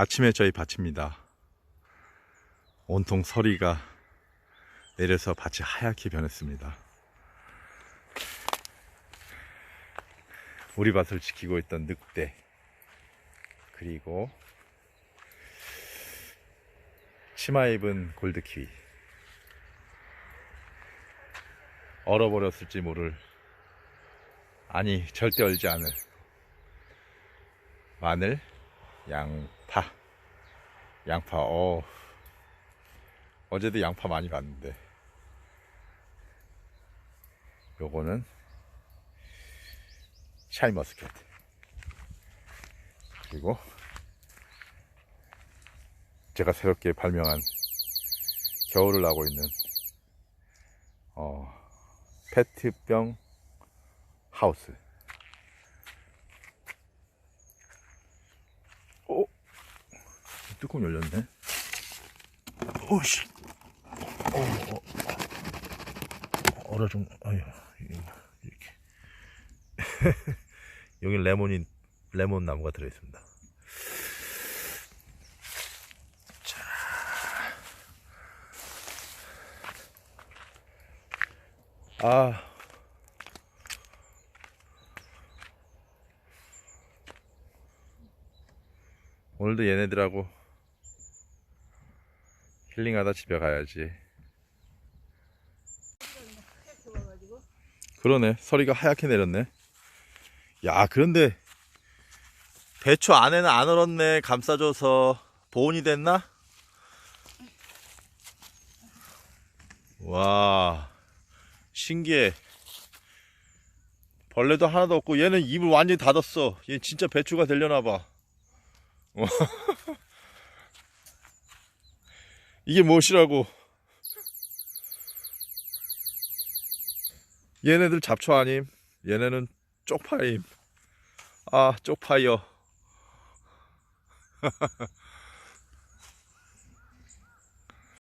아침에 저희 밭입니다. 온통 서리가 내려서 밭이 하얗게 변했습니다. 우리 밭을 지키고 있던 늑대, 그리고 치마 입은 골드키위. 얼어버렸을지 모를, 아니, 절대 얼지 않을 마늘, 양파. 양파, 어. 어제도 양파 많이 봤는데. 요거는 샤인머스켓. 그리고 제가 새롭게 발명한 겨울을 나고 있는 어, 페트병 하우스. 뚜껑 열렸네. 오씨. 어, 어, 얼어 좀, 아유, 이렇게. 여기 레몬이, 레몬 나무가 들어있습니다. 자. 아. 오늘도 얘네들하고 힐링하다 집에 가야지. 그러네. 서리가 하얗게 내렸네. 야, 그런데 배추 안에는 안 얼었네. 감싸줘서 보온이 됐나? 와, 신기해. 벌레도 하나도 없고 얘는 입을 완전히 닫았어. 얘 진짜 배추가 되려나 봐. 어. 이게 무엇이라고? 얘네들 잡초 아님? 얘네는 쪽파임. 아, 쪽파이어.